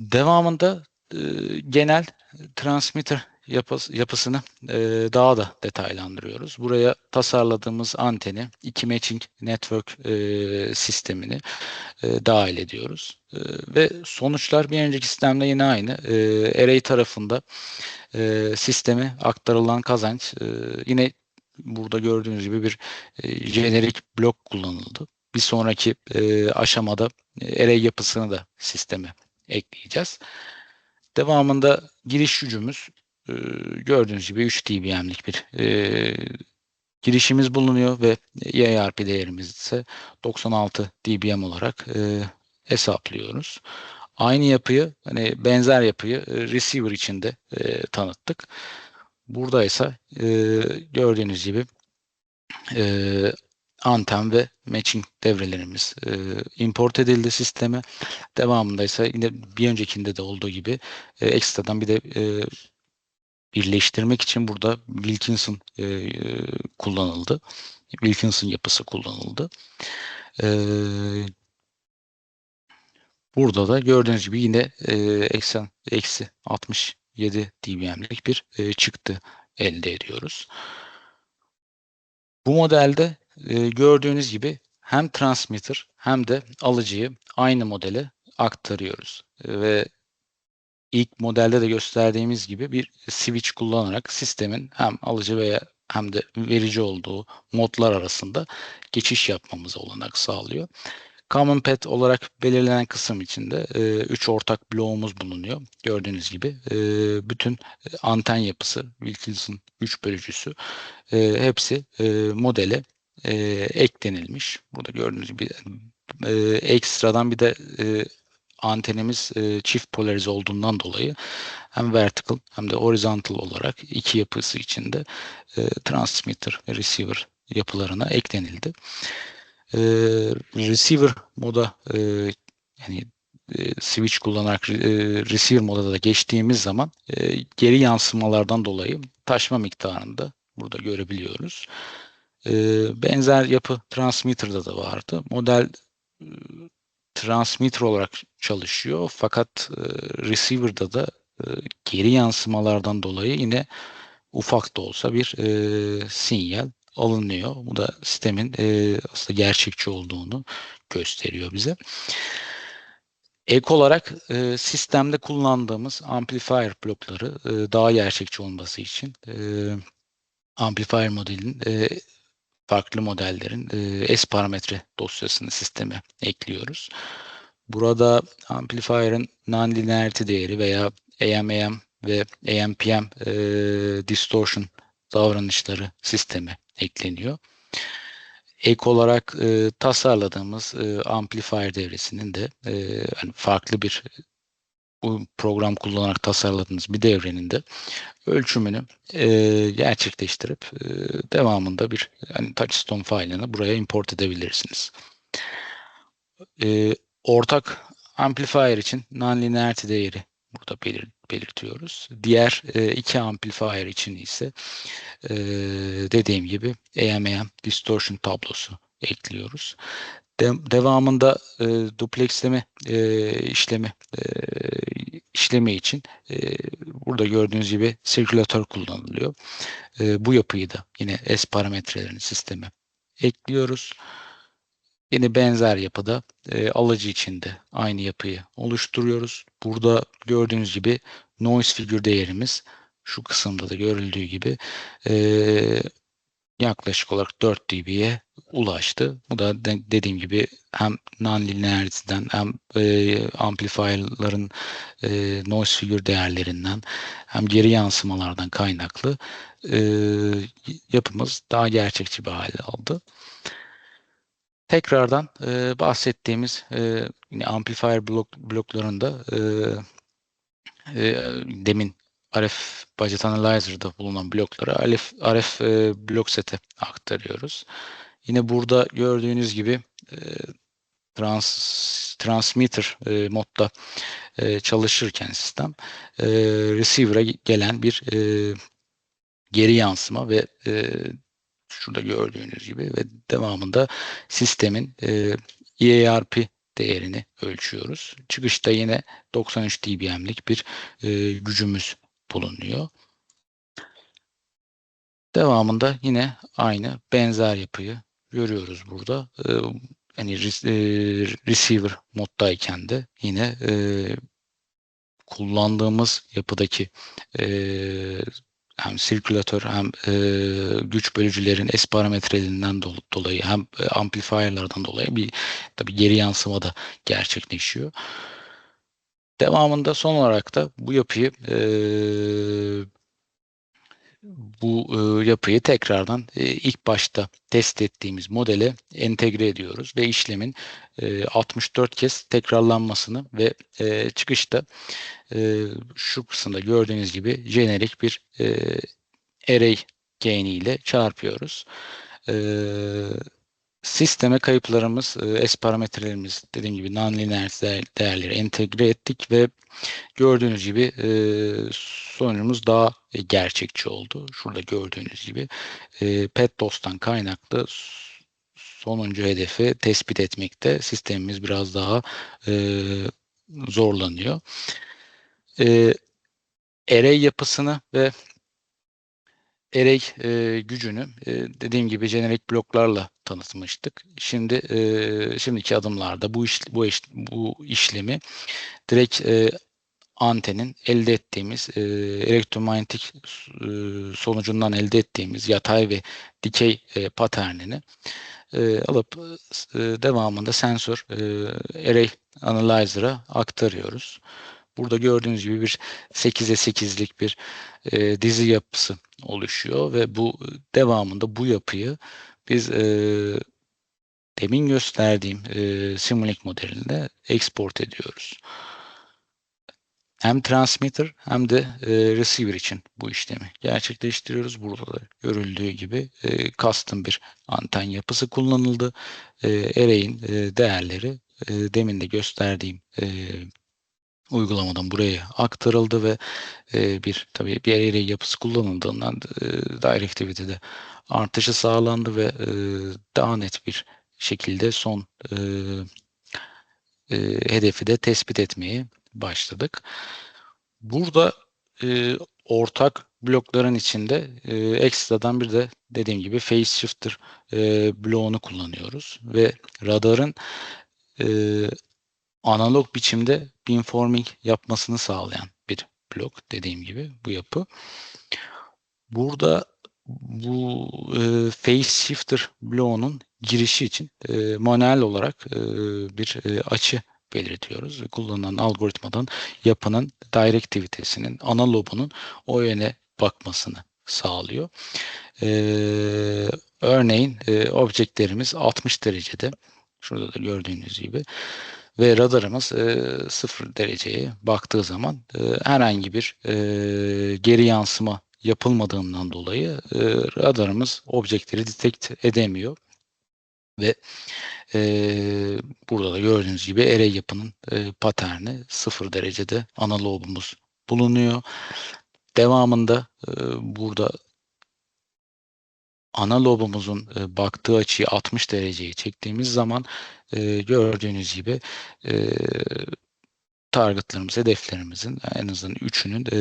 Devamında e, genel transmitter yapıs, yapısını e, daha da detaylandırıyoruz. Buraya tasarladığımız anteni, iki matching network e, sistemini e, dahil ediyoruz. E, ve sonuçlar bir önceki sistemde yine aynı. E, array tarafında e, sisteme aktarılan kazanç e, yine burada gördüğünüz gibi bir e, jenerik blok kullanıldı. Bir sonraki e, aşamada e, array yapısını da sisteme ekleyeceğiz. Devamında giriş gücümüz e, gördüğünüz gibi 3 dBm'lik bir e, girişimiz bulunuyor ve EARP değerimiz ise 96 dBm olarak e, hesaplıyoruz. Aynı yapıyı, hani benzer yapıyı e, receiver içinde e, tanıttık. Burada ise e, gördüğünüz gibi e, anten ve matching devrelerimiz e, import edildi sisteme. Devamında ise yine bir öncekinde de olduğu gibi e, ekstradan bir de e, birleştirmek için burada Wilkinson e, kullanıldı. Wilkinson yapısı kullanıldı. E, burada da gördüğünüz gibi yine e, eksen eksi 67 dBm'lik bir e, çıktı elde ediyoruz. Bu modelde e, gördüğünüz gibi hem transmitter hem de alıcıyı aynı modele aktarıyoruz. E, ve ilk modelde de gösterdiğimiz gibi bir switch kullanarak sistemin hem alıcı veya hem de verici olduğu modlar arasında geçiş yapmamıza olanak sağlıyor. Common Path olarak belirlenen kısım içinde 3 e, ortak bloğumuz bulunuyor. Gördüğünüz gibi e, bütün anten yapısı, Wilkinson 3 bölücüsü e, hepsi e, modele e, eklenilmiş. Burada gördüğünüz gibi e, ekstradan bir de e, antenimiz e, çift polarize olduğundan dolayı hem vertical hem de horizontal olarak iki yapısı içinde e, transmitter ve receiver yapılarına eklenildi. E, receiver moda e, yani e, switch kullanarak e, receiver moda da geçtiğimiz zaman e, geri yansımalardan dolayı taşma miktarında burada görebiliyoruz. E, benzer yapı transmitter'da da vardı. Model e, transmitter olarak çalışıyor. Fakat e, receiver'da da e, geri yansımalardan dolayı yine ufak da olsa bir e, sinyal alınıyor. Bu da sistemin e, aslında gerçekçi olduğunu gösteriyor bize. Ek olarak e, sistemde kullandığımız amplifier blokları e, daha gerçekçi olması için e, amplifier modelinin e, farklı modellerin e, S parametre dosyasını sisteme ekliyoruz. Burada amplifier'ın non-linearity değeri veya AMAM ve AMPM e, distortion davranışları sisteme ekleniyor. Ek olarak e, tasarladığımız e, amplifier devresinin de e, yani farklı bir bu program kullanarak tasarladığınız bir devrenin de ölçümünü e, gerçekleştirip e, devamında bir yani touchstone failini buraya import edebilirsiniz. E, ortak amplifier için non-linearity değeri burada belir, belirtiyoruz. Diğer e, iki amplifier için ise e, dediğim gibi AMAM distortion tablosu ekliyoruz. De, devamında e, duplexleme e, işlemi e, işlemi için e, burada gördüğünüz gibi sirkülatör kullanılıyor. E, bu yapıyı da yine S parametrelerini sisteme ekliyoruz. Yine benzer yapıda e, alıcı için de aynı yapıyı oluşturuyoruz. Burada gördüğünüz gibi noise figür değerimiz şu kısımda da görüldüğü gibi e, yaklaşık olarak 4 dB'ye ulaştı. Bu da de, dediğim gibi hem non-linearity'den hem e, amplifier'ların e, noise figür değerlerinden hem geri yansımalardan kaynaklı e, yapımız daha gerçekçi bir hale aldı. Tekrardan e, bahsettiğimiz e, yine amplifier blok, bloklarında e, e, demin RF Budget Analyzer'da bulunan blokları RF, RF e, blok sete aktarıyoruz. Yine burada gördüğünüz gibi e, trans, transmitter e, modda e, çalışırken sistem e, receiver'a gelen bir e, geri yansıma ve e, şurada gördüğünüz gibi ve devamında sistemin e, EARP değerini ölçüyoruz. Çıkışta yine 93 dBm'lik bir e, gücümüz bulunuyor. Devamında yine aynı benzer yapıyı görüyoruz burada. E, hani receiver moddayken de yine e, kullandığımız yapıdaki e, hem sirkülatör hem e, güç bölücülerin S parametrelerinden do dolayı hem amplifierlardan dolayı bir tabi geri yansıma da gerçekleşiyor. Devamında son olarak da bu yapıyı e, bu e, yapıyı tekrardan e, ilk başta test ettiğimiz modele entegre ediyoruz ve işlemin e, 64 kez tekrarlanmasını ve çıkışta şu kısımda gördüğünüz gibi jenerik bir e, array gain ile çarpıyoruz. Sisteme kayıplarımız, e, S parametrelerimiz dediğim gibi non-linear değerleri entegre ettik ve gördüğünüz gibi e, sonucumuz daha gerçekçi oldu. Şurada gördüğünüz gibi e, PET-DOS'tan kaynaklı sonuncu hedefi tespit etmekte sistemimiz biraz daha zorlanıyor. array yapısını ve array e, gücünü e, dediğim gibi jenerik bloklarla tanıtmıştık. Şimdi e, şimdiki adımlarda bu iş, bu iş, bu işlemi direkt e, antenin elde ettiğimiz e, elektromanyetik e, sonucundan elde ettiğimiz yatay ve dikey e, paternini e, alıp e, devamında sensör e, array analyzer'a aktarıyoruz. Burada gördüğünüz gibi bir 8'e 8'lik bir e, dizi yapısı oluşuyor ve bu devamında bu yapıyı biz e, demin gösterdiğim e, Simulink modelinde export ediyoruz. Hem transmitter hem de e, receiver için bu işlemi gerçekleştiriyoruz. Burada da görüldüğü gibi e, custom bir anten yapısı kullanıldı. E, array'in e, değerleri e, demin de gösterdiğim e, uygulamadan buraya aktarıldı ve e, bir tabii bir array yapısı kullanıldığından e, Directivity'de artışı sağlandı ve e, daha net bir şekilde son e, e, hedefi de tespit etmeye başladık. Burada e, ortak blokların içinde e, ekstradan bir de dediğim gibi phase shifter e, bloğunu kullanıyoruz ve radarın e, analog biçimde beamforming yapmasını sağlayan bir blok dediğim gibi bu yapı. Burada bu e, phase shifter bloğunun girişi için e, manuel olarak e, bir e, açı belirtiyoruz. Kullanılan algoritmadan yapının direktivitesinin ana lobunun o yöne bakmasını sağlıyor. Ee, örneğin e, objektlerimiz 60 derecede. Şurada da gördüğünüz gibi ve radarımız e, 0 dereceye baktığı zaman e, herhangi bir e, geri yansıma yapılmadığından dolayı e, radarımız objektleri detect edemiyor ve e, burada da gördüğünüz gibi array yapının e, paterni 0 derecede analogumuz bulunuyor. Devamında e, burada ana lobumuzun e, baktığı açıyı 60 dereceye çektiğimiz zaman e, gördüğünüz gibi e, targetlarımız, hedeflerimizin en azından üçünün e,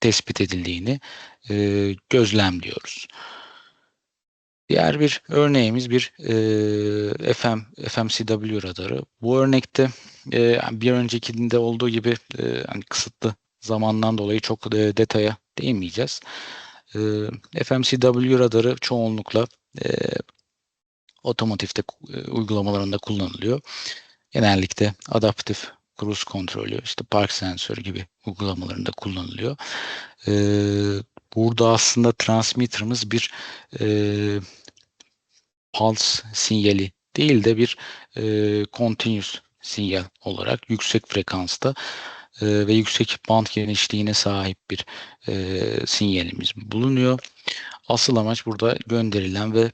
tespit edildiğini e, gözlemliyoruz. Diğer bir örneğimiz bir e, FM FMCW radarı. Bu örnekte e, bir öncekinde olduğu gibi e, hani kısıtlı zamandan dolayı çok e, detaya değinmeyeceğiz. E, FMCW radarı çoğunlukla e, otomotivde e, uygulamalarında kullanılıyor. Genellikle adaptif cruise kontrolü, işte park sensörü gibi uygulamalarında kullanılıyor. E, burada aslında transmitter'ımız bir e, pulse sinyali değil de bir e, continuous sinyal olarak yüksek frekansta e, ve yüksek band genişliğine sahip bir e, sinyalimiz bulunuyor. Asıl amaç burada gönderilen ve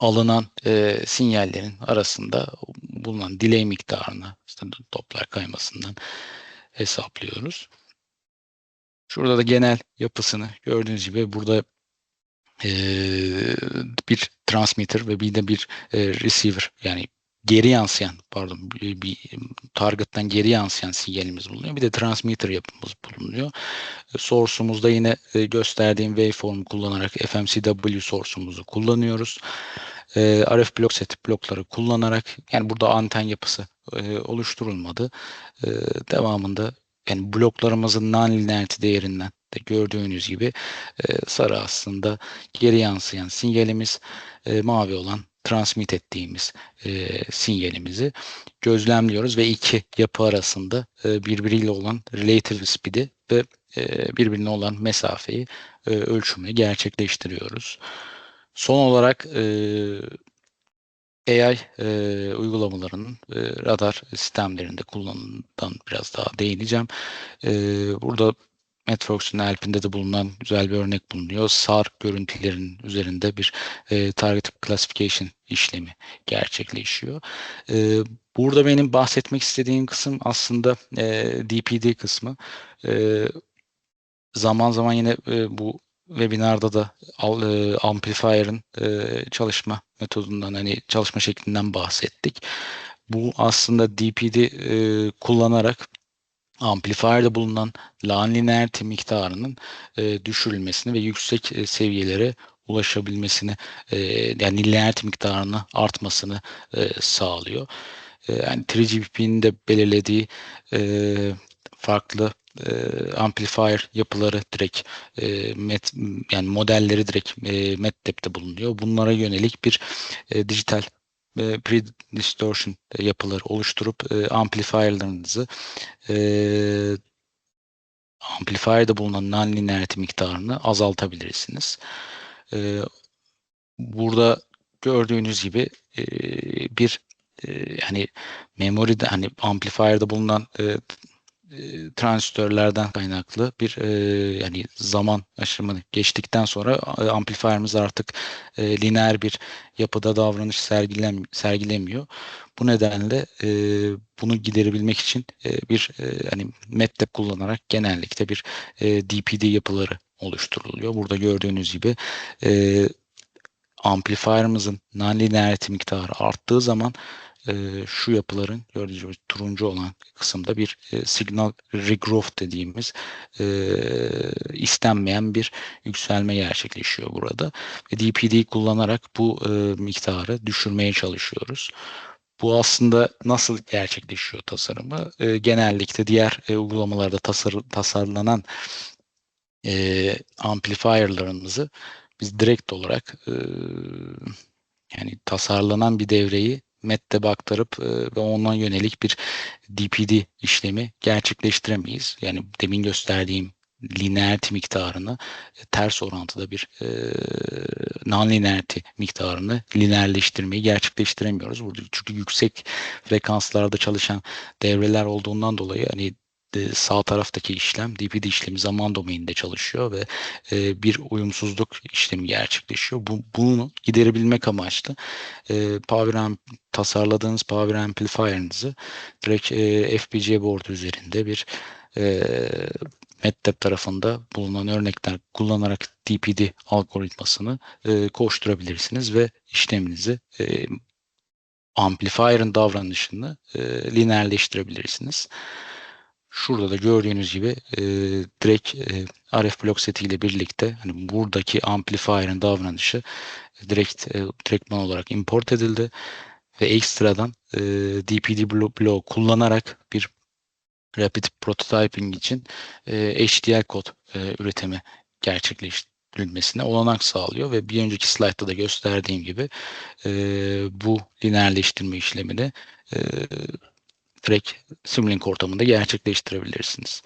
alınan e, sinyallerin arasında bulunan delay miktarını işte toplar kaymasından hesaplıyoruz. Şurada da genel yapısını gördüğünüz gibi burada e, bir transmitter ve bir de bir e, receiver yani geri yansıyan pardon bir, target'tan geri yansıyan sinyalimiz bulunuyor. Bir de transmitter yapımız bulunuyor. E, source'umuzda yine e, gösterdiğim waveform kullanarak FMCW source'umuzu kullanıyoruz. E, RF blok seti blokları kullanarak yani burada anten yapısı oluşturulmadı. Devamında yani bloklarımızın non-linearity değerinden de gördüğünüz gibi sarı aslında geri yansıyan sinyalimiz mavi olan transmit ettiğimiz e, sinyalimizi gözlemliyoruz ve iki yapı arasında e, birbiriyle olan relative speed'i ve e, birbirine olan mesafeyi e, ölçümü gerçekleştiriyoruz. Son olarak e, AI e, uygulamalarının e, radar sistemlerinde kullanılan biraz daha değineceğim. E, burada Networks'ün Alp'inde de bulunan güzel bir örnek bulunuyor. SAR görüntülerin üzerinde bir e, Target Classification işlemi gerçekleşiyor. E, burada benim bahsetmek istediğim kısım aslında e, DPD kısmı. E, zaman zaman yine e, bu webinarda da e, amplifier'ın e, çalışma metodundan hani çalışma şeklinden bahsettik. Bu aslında DPD e, kullanarak amplifier'de bulunan non-linearity miktarının e, düşürülmesini ve yüksek e, seviyelere ulaşabilmesini e, yani linearity miktarını artmasını e, sağlıyor. E, yani 3GPP'nin de belirlediği e, farklı e, amplifier yapıları direkt e, met, yani modelleri direkt e, MATLAB'de bulunuyor. Bunlara yönelik bir e, dijital e, pre-distortion yapıları oluşturup e, amplifierlarınızı e, amplifier'da bulunan non-linearity miktarını azaltabilirsiniz. E, burada gördüğünüz gibi e, bir e, hani memoride hani amplifier'da bulunan e, e, transistörlerden kaynaklı bir e, yani zaman aşımını geçtikten sonra e, amplifierimiz artık e, lineer bir yapıda davranış sergilem, sergilemiyor. Bu nedenle e, bunu giderebilmek için e, bir e, hani MATLAB kullanarak genellikle bir e, DPD yapıları oluşturuluyor. Burada gördüğünüz gibi e, amplifier'ımızın non-linearity miktarı arttığı zaman e, şu yapıların gördüğünüz gibi turuncu olan kısımda bir e, signal regrowth dediğimiz e, istenmeyen bir yükselme gerçekleşiyor burada. Ve DPD kullanarak bu e, miktarı düşürmeye çalışıyoruz. Bu aslında nasıl gerçekleşiyor tasarımı? E, genellikle diğer e, uygulamalarda tasar, tasarlanan e, amplifierlarımızı biz direkt olarak e, yani tasarlanan bir devreyi MET'te aktarıp e, ve ondan yönelik bir DPD işlemi gerçekleştiremeyiz. Yani demin gösterdiğim linearity miktarını e, ters orantıda bir e, non-linearity miktarını lineerleştirmeyi gerçekleştiremiyoruz. Burada çünkü yüksek frekanslarda çalışan devreler olduğundan dolayı hani sağ taraftaki işlem DPD işlemi zaman domaininde çalışıyor ve e, bir uyumsuzluk işlemi gerçekleşiyor. Bu, bunu giderebilmek amaçlı e, Power Amp, tasarladığınız Power Amplifier'ınızı direkt e, FPGA board üzerinde bir e, MATLAB tarafında bulunan örnekler kullanarak DPD algoritmasını e, koşturabilirsiniz ve işleminizi e, amplifier'ın davranışını e, lineerleştirebilirsiniz. Şurada da gördüğünüz gibi e, direkt e, RF blok seti ile birlikte hani buradaki amplifier'ın davranışı direkt e, direktman olarak import edildi ve ekstradan e, DPD bloğu kullanarak bir rapid prototyping için e, HDL kod e, üretimi gerçekleştirilmesine olanak sağlıyor ve bir önceki slaytta da gösterdiğim gibi e, bu lineerleştirme işlemini e, direkt Simulink ortamında gerçekleştirebilirsiniz.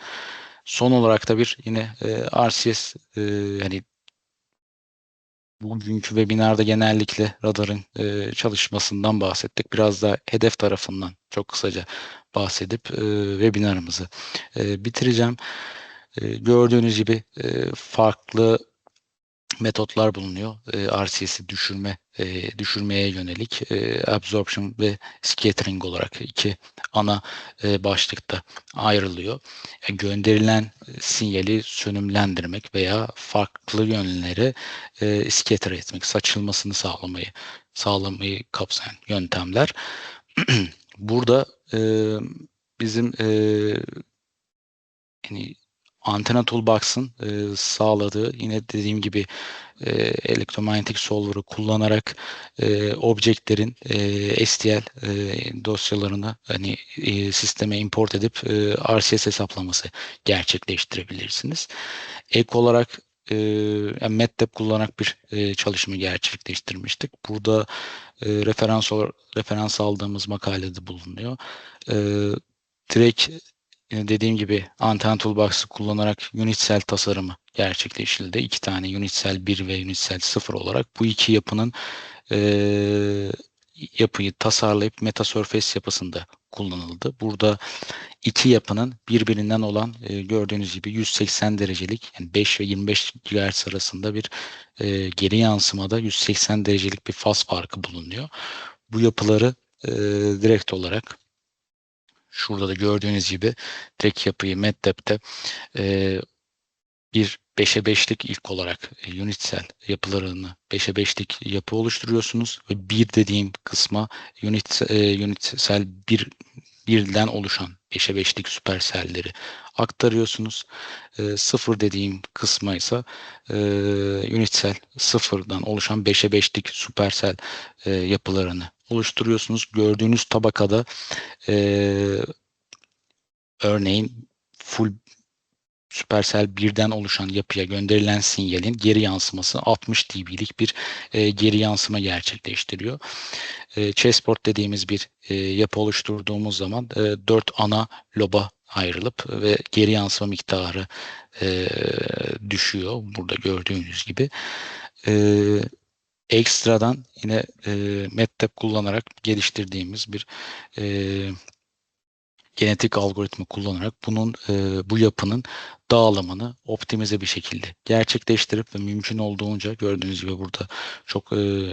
Son olarak da bir yine e, RCS e, hani bugünkü webinarda genellikle radarın e, çalışmasından bahsettik. Biraz da hedef tarafından çok kısaca bahsedip e, webinarımızı e, bitireceğim. E, gördüğünüz gibi e, farklı metotlar bulunuyor. E, RCS'i düşürme e, düşürmeye yönelik e, absorption ve scattering olarak iki ana e, başlıkta ayrılıyor. E, gönderilen sinyali sönümlendirmek veya farklı yönlere e, scatter etmek, saçılmasını sağlamayı sağlamayı kapsayan yöntemler. burada e, bizim e, yani Antenna Toolbox'ın e, sağladığı yine dediğim gibi e, elektromanyetik solver'ı kullanarak e, objektlerin e, STL e, dosyalarını hani e, sisteme import edip e, RCS hesaplaması gerçekleştirebilirsiniz. Ek olarak e, MATLAB kullanarak bir e, çalışma gerçekleştirmiştik. Burada e, referans referans aldığımız makalede bulunuyor. E, direkt dediğim gibi Antenna Toolbox'ı kullanarak unit cell tasarımı gerçekleştirildi. İki tane unit cell 1 ve unit cell 0 olarak bu iki yapının e, yapıyı tasarlayıp metasurface yapısında kullanıldı. Burada iki yapının birbirinden olan e, gördüğünüz gibi 180 derecelik yani 5 ve 25 GHz arasında bir e, geri yansımada 180 derecelik bir faz farkı bulunuyor. Bu yapıları e, direkt olarak şurada da gördüğünüz gibi direkt yapıyı MATLAB'de e, bir 5'e 5'lik ilk olarak e, unit cell yapılarını 5'e 5'lik yapı oluşturuyorsunuz ve bir dediğim kısma unit e, unit cell bir birden oluşan 5'e 5'lik süperselleri aktarıyorsunuz. E, sıfır dediğim kısma ise e, unitsel sıfırdan oluşan 5'e 5'lik süpersel e, yapılarını oluşturuyorsunuz. Gördüğünüz tabakada e, örneğin full Supercell birden oluşan yapıya gönderilen sinyalin geri yansıması 60 dB'lik bir e, geri yansıma gerçekleştiriyor. E, chessboard dediğimiz bir e, yapı oluşturduğumuz zaman e, 4 ana loba ayrılıp ve geri yansıma miktarı e, düşüyor. Burada gördüğünüz gibi. E, ekstradan yine e, MATLAB kullanarak geliştirdiğimiz bir e, genetik algoritma kullanarak bunun e, bu yapının dağılımını optimize bir şekilde gerçekleştirip ve mümkün olduğunca gördüğünüz gibi burada çok e,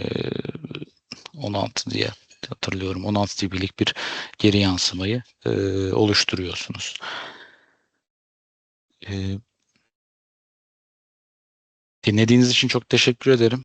16 diye hatırlıyorum 16 dB'lik bir geri yansımayı e, oluşturuyorsunuz. E, dinlediğiniz için çok teşekkür ederim.